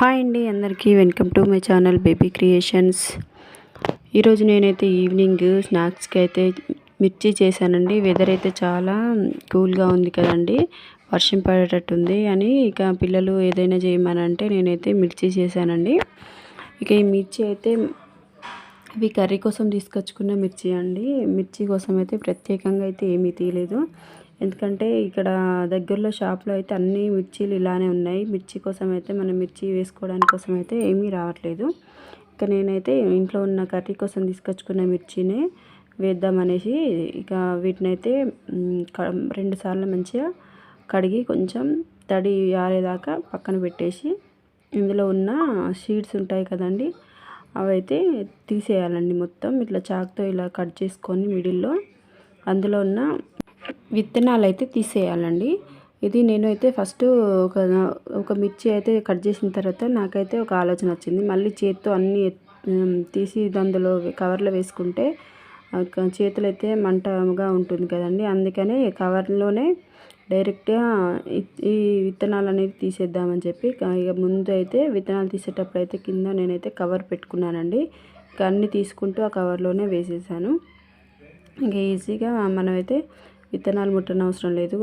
Hi అండి అందరికీ welcome to my channel baby creations. ఈరోజు నేనైతే ఈవినింగ్ స్నాక్స్కి అయితే మిర్చి చేశానండి. వెదర్ అయితే చాలా కూల్గా ఉంది కదండి వర్షం పడేటట్టుంది అని ఇక పిల్లలు ఏదైనా చేయమనంటే నేనైతే మిర్చి చేశానండి. ఇక ఈ మిర్చి అయితే ఇవి కర్రీ కోసం తీసుకొచ్చుకున్న మిర్చి అండి. మిర్చి కోసం అయితే ప్రత్యేకంగా అయితే ఏమీ తీయలేదు. ఎందుకంటే ఇక్కడ దగ్గరలో షాప్లో అయితే అన్ని మిర్చీలు ఇలానే ఉన్నాయి. మిర్చి కోసం అయితే మనం మిర్చి వేసుకోవడానికి కోసం అయితే ఏమీ రావట్లేదు. ఇక నేనైతే ఇంట్లో ఉన్న కర్రీ కోసం తీసుకొచ్చుకున్న మిర్చినే వేద్దామనేసి ఇక వీటినైతే రెండు సార్లు మంచిగా కడిగి కొంచెం తడి ఆరేదాకా పక్కన పెట్టేసి ఇందులో ఉన్న షీడ్స్ ఉంటాయి కదండి అవైతే తీసేయాలండి మొత్తం. ఇట్లా చాక్తో ఇలా కట్ చేసుకొని మిడిల్లో అందులో ఉన్న విత్తనాలు అయితే తీసేయాలండి. ఇది నేను అయితే ఫస్ట్ ఒక ఒక మిర్చి అయితే కట్ చేసిన తర్వాత నాకైతే ఒక ఆలోచన వచ్చింది. మళ్ళీ చేత్తో అన్నీ తీసి అందులో కవర్లో వేసుకుంటే చేతులు అయితే మంటగా ఉంటుంది కదండి. అందుకనే కవర్లోనే డైరెక్ట్గా ఈ విత్తనాలు అనేది తీసేద్దామని చెప్పి ఇక ముందు అయితే విత్తనాలు తీసేటప్పుడు అయితే కింద నేనైతే కవర్ పెట్టుకున్నానండి. ఇక అన్నీ తీసుకుంటూ ఆ కవర్లోనే వేసేసాను. ఇంకా ఈజీగా మనమైతే విత్తనాలు ముట్టనవసరం అవసరం లేదు.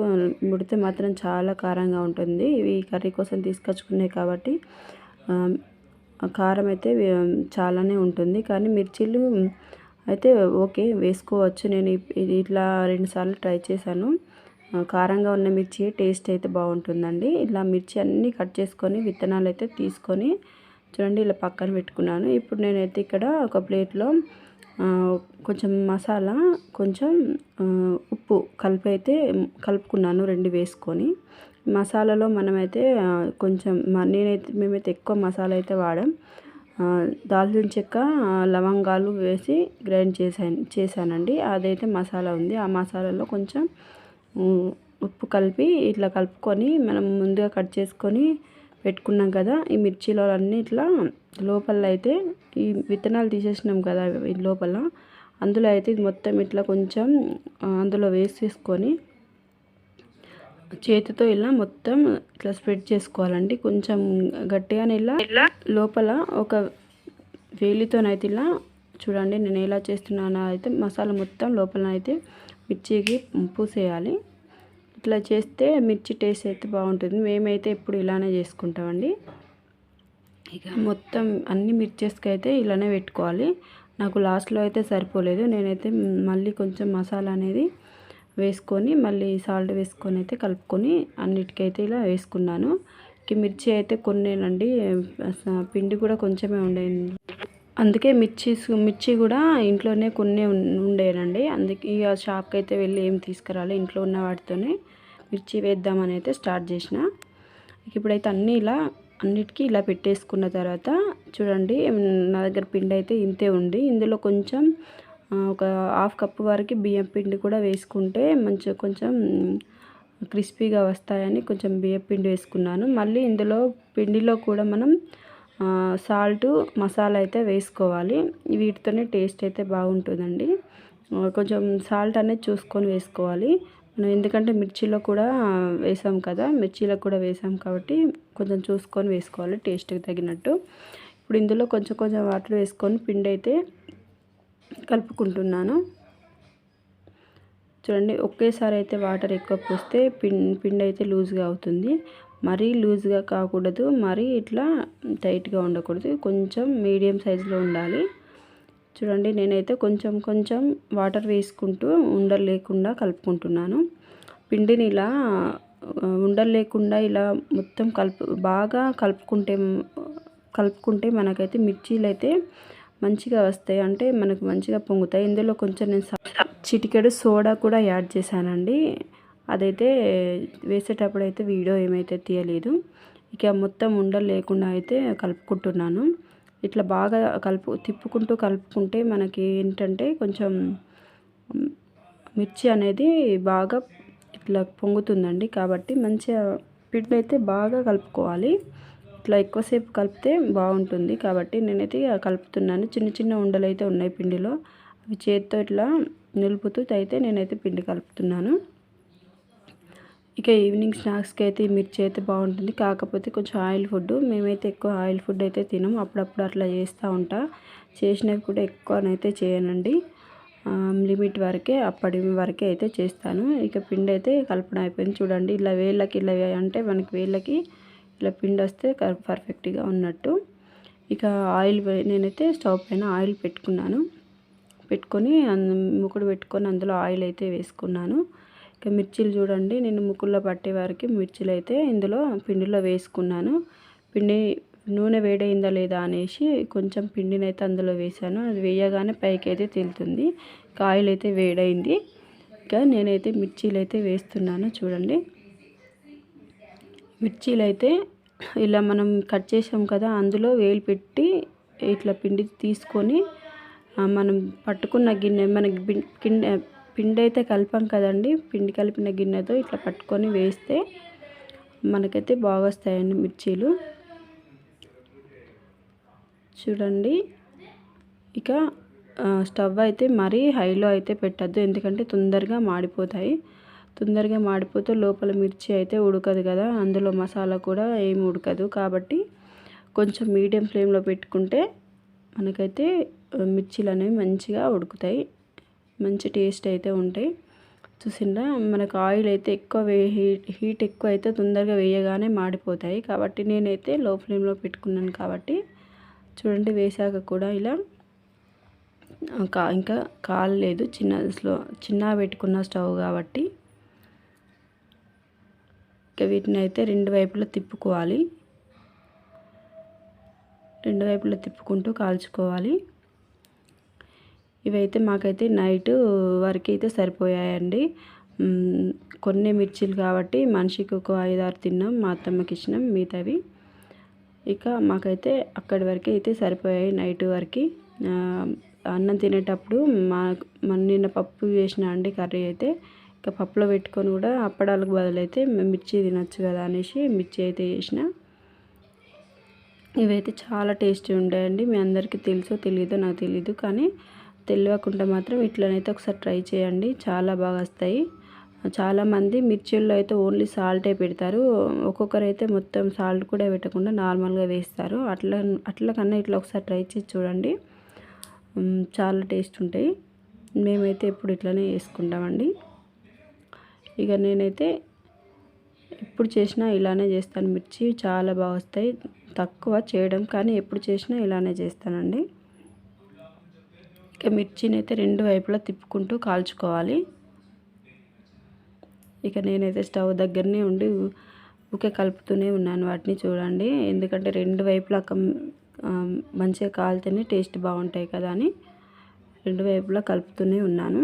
ముడితే మాత్రం చాలా కారంగా ఉంటుంది. ఇవి కర్రీ కోసం తీసుకొచ్చుకున్నాయి కాబట్టి కారం అయితే చాలానే ఉంటుంది. కానీ మిర్చీలు అయితే ఓకే వేసుకోవచ్చు. నేను ఇట్లా రెండుసార్లు ట్రై చేశాను. కారంగా ఉన్న మిర్చి టేస్ట్ అయితే బాగుంటుందండి. ఇలా మిర్చి అన్నీ కట్ చేసుకొని విత్తనాలు అయితే తీసుకొని చూడండి ఇలా పక్కన పెట్టుకున్నాను. ఇప్పుడు నేనైతే ఇక్కడ ఒక ప్లేట్లో కొంచెం మసాలా కొంచెం ఉప్పు కలిపి అయితే కలుపుకున్నాను రెండు వేసుకొని. మసాలాలో మనమైతే కొంచెం నేనైతే మేమైతే ఎక్కువ మసాలా అయితే వాడాం. దాల్చిన చెక్క లవంగాలు వేసి గ్రైండ్ చేశాను చేశానండి. అదైతే మసాలా ఉంది. ఆ మసాలాలో కొంచెం ఉప్పు కలిపి ఇట్లా కలుపుకొని మనం ముందుగా కట్ చేసుకొని పెట్టుకున్నాం కదా ఈ మిర్చిలో అన్నీ ఇట్లా లోపల అయితే ఈ విత్తనాలు తీసేసినాం కదా లోపల. అందులో అయితే ఇది మొత్తం ఇట్లా కొంచెం అందులో వేసేసుకొని చేతితో ఇలా మొత్తం ఇట్లా స్ప్రెడ్ చేసుకోవాలండి. కొంచెం గట్టిగానే ఇలా లోపల ఒక వేలితోనైతే ఇలా చూడండి నేను ఎలా చేస్తున్నానో అయితే మసాలా మొత్తం లోపల అయితే మిర్చికి పూసేయాలి. ఇట్లా చేస్తే మిర్చి టేస్ట్ అయితే బాగుంటుంది. మేమైతే ఎప్పుడు ఇలానే చేసుకుంటామండి. ఇక మొత్తం అన్ని మిర్చెస్కి అయితే ఇలానే పెట్టుకోవాలి. నాకు లాస్ట్లో అయితే సరిపోలేదు. నేనైతే మళ్ళీ కొంచెం మసాలా అనేది వేసుకొని మళ్ళీ సాల్ట్ వేసుకొని అయితే కలుపుకొని అన్నిటికైతే ఇలా వేసుకున్నాను. ఇక మిర్చి అయితే కొన్నేనండి. పిండి కూడా కొంచెమే ఉండేది అందుకే మిర్చిస్ మిర్చి కూడా ఇంట్లోనే కొన్ని ఉండేనండి. అందుకే ఇక షాప్కి అయితే వెళ్ళి ఏం తీసుకురాలి ఇంట్లో ఉన్న వాటితోనే మిర్చి వేద్దామని అయితే స్టార్ట్ చేసిన. ఇప్పుడైతే అన్నీ ఇలా అన్నిటికీ ఇలా పెట్టేసుకున్న తర్వాత చూడండి నా దగ్గర పిండి అయితే ఇంతే ఉంది. ఇందులో కొంచెం ఒక హాఫ్ కప్ వరకు బియ్యం పిండి కూడా వేసుకుంటే మంచిగా కొంచెం క్రిస్పీగా వస్తాయని కొంచెం బియ్యం పిండి వేసుకున్నాను. మళ్ళీ ఇందులో పిండిలో కూడా మనం సాల్ట్ మసాలా అయితే వేసుకోవాలి. వీటితోనే టేస్ట్ అయితే బాగుంటుందండి. కొంచెం సాల్ట్ అనేది చూసుకొని వేసుకోవాలి. మనం ఎందుకంటే మిర్చిలో కూడా వేసాం కదా మిర్చిలో కూడా వేసాం కాబట్టి కొంచెం చూసుకొని వేసుకోవాలి టేస్ట్కి తగినట్టు. ఇప్పుడు ఇందులో కొంచెం కొంచెం వాటర్ వేసుకొని పిండి అయితే కలుపుకుంటున్నాను. చూడండి ఒకేసారి అయితే వాటర్ ఎక్కువ పోస్తే పిండి పిండి అయితే లూజ్గా అవుతుంది. మరీ లూజ్గా కాకూడదు మరీ ఇట్లా టైట్గా ఉండకూడదు. కొంచెం మీడియం సైజులో ఉండాలి. చూడండి నేనైతే కొంచెం కొంచెం వాటర్ వేసుకుంటూ ఉండలు లేకుండా కలుపుకుంటున్నాను. పిండిని ఇలా ఉండలు లేకుండా ఇలా మొత్తం కలుపు బాగా కలుపుకుంటే కలుపుకుంటే మనకైతే మిర్చీలు అయితే మంచిగా వస్తాయి. అంటే మనకు మంచిగా పొంగుతాయి. ఇందులో కొంచెం నేను చిటికెడు సోడా కూడా యాడ్ చేశానండి. అదైతే వేసేటప్పుడు అయితే వీడియో ఏమైతే తీయలేదు. ఇక మొత్తం ఉండలు లేకుండా అయితే కలుపుకుంటున్నాను. ఇట్లా బాగా కలుపు తిప్పుకుంటూ కలుపుకుంటే మనకి ఏంటంటే కొంచెం మిర్చి అనేది బాగా ఇట్లా పొంగుతుందండి. కాబట్టి మంచిగా పిండి అయితే బాగా కలుపుకోవాలి. ఇట్లా ఎక్కువసేపు కలిపితే బాగుంటుంది. కాబట్టి నేనైతే కలుపుతున్నాను. చిన్న చిన్న ఉండలు అయితే ఉన్నాయి పిండిలో. అవి చేతితో ఇట్లా నిలుపుతూ అయితే నేనైతే పిండి కలుపుతున్నాను. ఇక ఈవినింగ్ స్నాక్స్కి అయితే మిర్చి అయితే బాగుంటుంది. కాకపోతే కొంచెం ఆయిల్ ఫుడ్ మేమైతే ఎక్కువ ఆయిల్ ఫుడ్ అయితే తినము. అప్పుడప్పుడు అట్లా చేస్తూ ఉంటా. చేసినవి కూడా ఎక్కువనైతే చేయనండి. లిమిట్ వరకే అప్పటి వరకే అయితే చేస్తాను. ఇక పిండి అయితే కలపడం అయిపోయింది. చూడండి ఇలా వేళ్ళకి ఇలా అంటే మనకి వేళ్ళకి ఇలా పిండి వస్తే పర్ఫెక్ట్గా ఉన్నట్టు. ఇక ఆయిల్ నేనైతే స్టవ్ పైన ఆయిల్ పెట్టుకున్నాను. పెట్టుకొని ముకుడు పెట్టుకొని అందులో ఆయిల్ అయితే వేసుకున్నాను. ఇక మిర్చీలు చూడండి. నేను ముక్కుల్లో పట్టే వారికి మిర్చీలు అయితే ఇందులో పిండిలో వేసుకున్నాను. పిండి నూనె వేడైందా లేదా అనేసి కొంచెం పిండిని అయితే అందులో వేసాను అది వేయగానే పైకి అయితే తేలుతుంది. కాయలు అయితే వేడైంది ఇంకా నేనైతే మిర్చీలు అయితే వేస్తున్నాను చూడండి. మిర్చీలు అయితే ఇలా మనం కట్ చేసాం కదా అందులో వేలు పెట్టి ఇట్లా పిండి తీసుకొని మనం పట్టుకున్న గిన్నె మనకి గిన్నె పిండి అయితే కలిపాం కదండి. పిండి కలిపిన గిన్నెతో ఇట్లా పట్టుకొని వేస్తే మనకైతే బాగా వస్తాయండి మిర్చీలు. చూడండి. ఇక స్టవ్ అయితే మరీ హైలో అయితే పెట్టద్దు. ఎందుకంటే తొందరగా మాడిపోతాయి. తొందరగా మాడిపోతే లోపల మిర్చి అయితే ఉడకదు కదా. అందులో మసాలా కూడా ఏమి ఉడకదు. కాబట్టి కొంచెం మీడియం ఫ్లేమ్లో పెట్టుకుంటే మనకైతే మిర్చీలు అనేవి మంచిగా ఉడుకుతాయి. మంచి టేస్ట్ అయితే ఉంటాయి. చూసిందా మనకు ఆయిల్ అయితే ఎక్కువ వే హీట్ హీట్ ఎక్కువ అయితే తొందరగా వేయగానే మాడిపోతాయి. కాబట్టి నేనైతే లో ఫ్లేమ్లో పెట్టుకున్నాను కాబట్టి చూడండి వేసాక కూడా ఇలా కా ఇంకా కాలలేదు చిన్న స్లో చిన్న పెట్టుకున్న స్టవ్ కాబట్టి ఇంకా వీటిని అయితే రెండు వైపులా తిప్పుకోవాలి. రెండు వైపులా తిప్పుకుంటూ కాల్చుకోవాలి. ఇవైతే మాకైతే నైట్ వరకు అయితే సరిపోయాయండి కొన్ని మిర్చీలు కాబట్టి మనిషికి ఒక ఐదు ఆరు తిన్నాం మా అత్తమ్మకి ఇచ్చినాం మిగతావి. ఇక మాకైతే అక్కడి వరకు అయితే సరిపోయాయి నైట్ వరకు. అన్నం తినేటప్పుడు మా నిన్న పప్పు చేసిన అండి కర్రీ అయితే. ఇక పప్పులో పెట్టుకొని కూడా అప్పడాలకు బదులైతే మిర్చి తినచ్చు కదా అనేసి మిర్చి అయితే చేసిన. ఇవైతే చాలా టేస్టీ ఉంటాయండి. మీ అందరికీ తెలుసో తెలియదో నాకు తెలియదు కానీ తెలియకుండా మాత్రం ఇట్లనైతే ఒకసారి ట్రై చేయండి. చాలా బాగా వస్తాయి. చాలామంది మిర్చిల్లో అయితే ఓన్లీ సాల్టే పెడతారు. ఒక్కొక్కరు అయితే మొత్తం సాల్ట్ కూడా పెట్టకుండా నార్మల్గా వేస్తారు. అట్లా అట్ల కన్నా ఇట్లా ఒకసారి ట్రై చేసి చూడండి. చాలా టేస్ట్ ఉంటాయి. మేమైతే ఎప్పుడు ఇట్లనే వేసుకుంటామండి. ఇక నేనైతే ఎప్పుడు చేసినా ఇలానే చేస్తాను. మిర్చి చాలా బాగా వస్తాయి. తక్కువ చేయడం కానీ ఎప్పుడు చేసినా ఇలానే చేస్తానండి. ఇక మిర్చిని అయితే రెండు వైపులా తిప్పుకుంటూ కాల్చుకోవాలి. ఇక నేనైతే స్టవ్ దగ్గరనే ఉండి ఊకే కలుపుతూనే ఉన్నాను వాటిని చూడండి. ఎందుకంటే రెండు వైపులా మంచిగా కాలితేనే టేస్ట్ బాగుంటాయి కదా అని రెండు వైపులా కలుపుతూనే ఉన్నాను.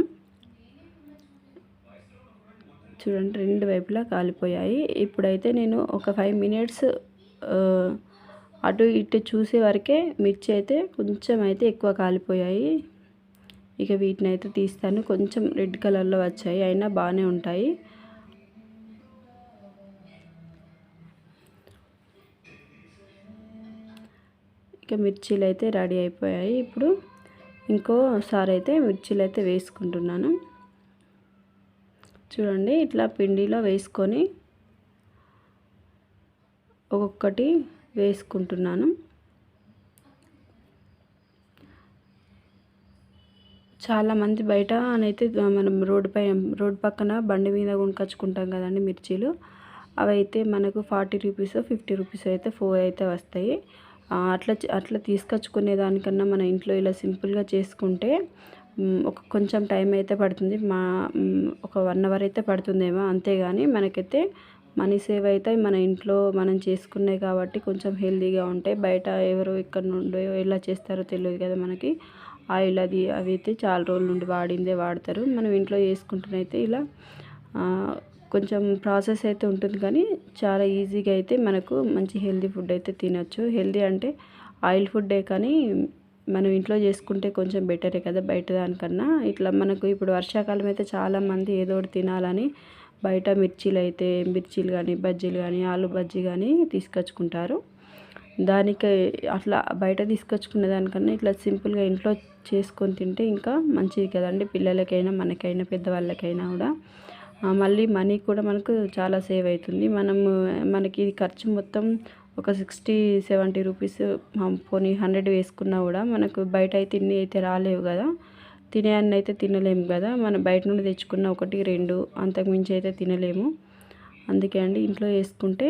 చూడండి రెండు వైపులా కాలిపోయాయి. ఇప్పుడైతే నేను ఒక ఫైవ్ మినిట్స్ అటు ఇటు చూసే వరకే మిర్చి అయితే కొంచెం అయితే ఎక్కువ కాలిపోయాయి. ఇక వీటిని అయితే తీస్తాను. కొంచెం రెడ్ కలర్లో వచ్చాయి. అయినా బాగానే ఉంటాయి. ఇక మిర్చీలు అయితే రెడీ అయిపోయాయి. ఇప్పుడు ఇంకోసారి అయితే మిర్చీలు అయితే వేసుకుంటున్నాను. చూడండి ఇట్లా పిండిలో వేసుకొని ఒక్కొక్కటి వేసుకుంటున్నాను. చాలామంది బయట అయితే మనం రోడ్డు పై రోడ్డు పక్కన బండి మీద కొనుకొచ్చుకుంటాం కదండి మిర్చీలు. అవైతే మనకు ఫార్టీ రూపీస్ ఫిఫ్టీ రూపీస్ అయితే ఫోర్ అయితే వస్తాయి. అట్లా అట్లా తీసుకొచ్చుకునే దానికన్నా మన ఇంట్లో ఇలా సింపుల్గా చేసుకుంటే ఒక కొంచెం టైం అయితే పడుతుంది. మా ఒక వన్ అవర్ అయితే పడుతుందేమో అంతేగాని మనకైతే మనీ సేవ్ అయితే మన ఇంట్లో మనం చేసుకున్నాయి కాబట్టి కొంచెం హెల్తీగా ఉంటాయి. బయట ఎవరు ఇక్కడ నుండో ఎలా చేస్తారో తెలియదు కదా మనకి. ఆయిల్ అది అవి అయితే చాలా రోజుల నుండి వాడిందే వాడతారు. మనం ఇంట్లో చేసుకుంటున్నైతే ఇలా కొంచెం ప్రాసెస్ అయితే ఉంటుంది కానీ చాలా ఈజీగా అయితే మనకు మంచి హెల్దీ ఫుడ్ అయితే తినచ్చు. హెల్దీ అంటే ఆయిల్ ఫుడ్డే కానీ మనం ఇంట్లో చేసుకుంటే కొంచెం బెటరే కదా బయట దానికన్నా. ఇట్లా మనకు ఇప్పుడు వర్షాకాలం అయితే చాలామంది ఏదో ఒకటి తినాలని బయట మిర్చీలు అయితే మిర్చీలు కానీ బజ్జీలు కానీ ఆలు బజ్జీ కానీ తీసుకొచ్చుకుంటారు. దానికి అట్లా బయట తీసుకొచ్చుకునే దానికన్నా ఇట్లా సింపుల్గా ఇంట్లో చేసుకొని తింటే ఇంకా మంచిది కదండి. పిల్లలకైనా మనకైనా పెద్దవాళ్ళకైనా కూడా. మళ్ళీ మనీ కూడా మనకు చాలా సేవ్ అవుతుంది. మనము మనకి ఇది ఖర్చు మొత్తం ఒక సిక్స్టీ సెవెంటీ రూపీస్ పోనీ హండ్రెడ్ వేసుకున్నా కూడా మనకు బయట అయితే ఇన్ని అయితే రాలేవు కదా. తినే అన్న అయితే తినలేము కదా. మనం బయట నుండి తెచ్చుకున్న ఒకటి రెండు అంతకుమించి అయితే తినలేము. అందుకే అండి ఇంట్లో వేసుకుంటే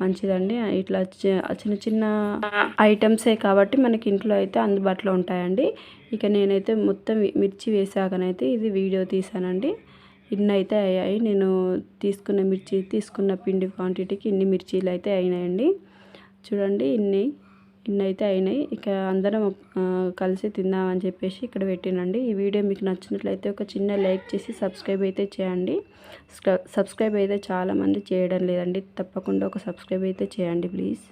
మంచిదండి. ఇట్లా చి- చిన్న చిన్న ఐటమ్సే కాబట్టి మనకి ఇంట్లో అయితే అందుబాటులో ఉంటాయండి. ఇక నేనైతే మొత్తం మిర్చి వేసాకనైతే ఇది వీడియో తీసానండి. ఇన్ని అయితే అయ్యాయి. నేను తీసుకున్న మిర్చి తీసుకున్న పిండి క్వాంటిటీకి ఇన్ని మిర్చీలు అయితే అయినాయండి. చూడండి ఇన్ని. ఇన్ని అయితే అయినాయి. ఇక అందరం కలిసి తిందామని చెప్పేసి ఇక్కడ పెట్టినండి. ఈ వీడియో మీకు నచ్చినట్లయితే ఒక చిన్న లైక్ చేసి సబ్స్క్రైబ్ అయితే చేయండి. సబ్స్క్రైబ్ అయితే చాలామంది చేయడం లేదండి. తప్పకుండా ఒక సబ్స్క్రైబ్ అయితే చేయండి ప్లీజ్.